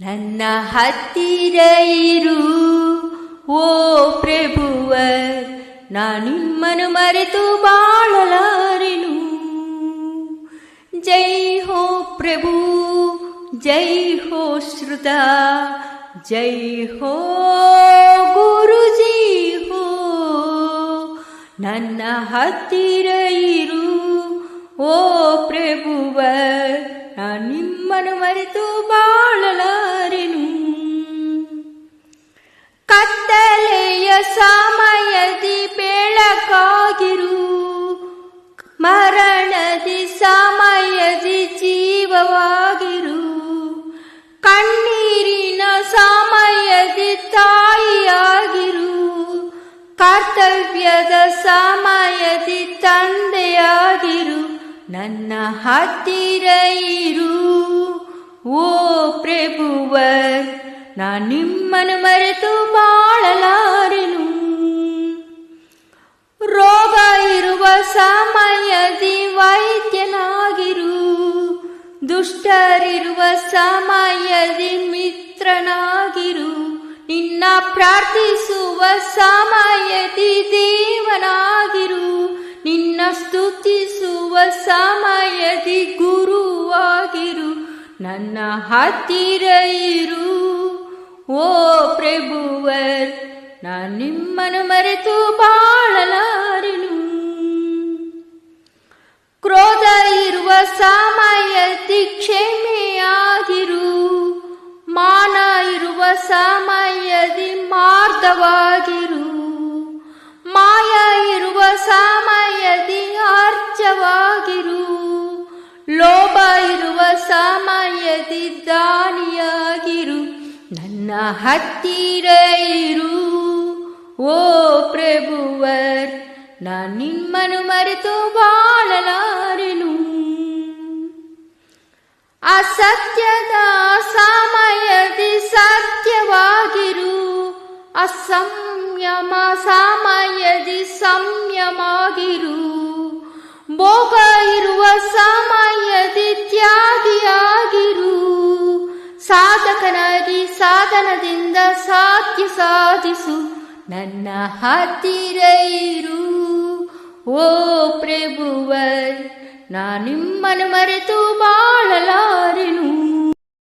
ನನ್ನ ಹತ್ತಿರ ಇರು ಓ ಪ್ರಭುವ ನಾ ನಿಮ್ಮನ್ನು ಮರೆತು ಬಾಳಲಾರೆನು. ಜೈ ಹೋ ಪ್ರಭು, ಜೈ ಹೋ ಶ್ರುತ, ಜೈ ಹೋ ಗುರುಜಿ ಹೋ. ನನ್ನ ಹತ್ತಿರ ಇರು ಓ ಪ್ರಭುವ ನಾ ನಿಮ್ಮನ್ನು ಮರೆತು ಜೀವವಾಗಿರು ಕಣ್ಣೀರಿನ ಸಮಯದಿ ತಾಯಿಯಾಗಿರು. ಕರ್ತವ್ಯದ ಸಮಯದಿ ತಂದೆಯಾಗಿರು. ನನ್ನ ಹತ್ತಿರ ಇರು ಓ ಪ್ರಭುವರ್ ನಾ ನಿಮ್ಮನ್ನು ಮರೆತು ಬಾಳಲಾರೆನು ದುಷ್ಟರಿರುವ ಸಮಯದಿ ಮಿತ್ರನಾಗಿರು. ನಿನ್ನ ಪ್ರಾರ್ಥಿಸುವ ಸಮಯದಿ ದೇವನಾಗಿರು. ನಿನ್ನ ಸ್ತುತಿಸುವ ಸಮಯದಿ ಗುರುವಾಗಿರು. ನನ್ನ ಹತ್ತಿರ ಇರು ಓ ಪ್ರಭುವರ್, ನಾನು ನಿಮ್ಮನ್ನು ಮರೆತು ಬಾಳಲಾರೆನು. ಕ್ರೋಧ ಸಮಯದಿ ಮಾರ್ಧವಾಗಿರು ಮಾಯ ಇರುವ ಸಮಯದಿ ಅರ್ಚವಾಗಿರು ಲೋಭ ಇರುವ ಸಮಯದಿ ದಾನಿಯಾಗಿರು. ನನ್ನ ಹತ್ತಿರ ಇರು. ಓ ಪ್ರಭುವರ್ ನಾನು ನಿಮ್ಮನ್ನು ಮರೆತು ಬಾಳಲಾರೆನು. ಅಸತ್ಯದ ಸಮಯದಿ ಸತ್ಯವಾಗಿರು. ಅಸಂಯಮ ಸಮಯದಿ ಸಂಯಮಾಗಿರು. ಭೋಗ ಇರುವ ಸಮಯದಿ ತ್ಯಾಗಿಯಾಗಿರು. ಸಾಧಕನಾಗಿ ಸಾಧನದಿಂದ ಸಾಧ್ಯ ಸಾಧಿಸು. ನನ್ನ ಹತ್ತಿರ ಇರು. ಓ ಪ್ರಭುವರ್ ನಾ ನಿಮ್ಮನ್ನು ಮರೆತು ಬಾಳಲಾರೆನು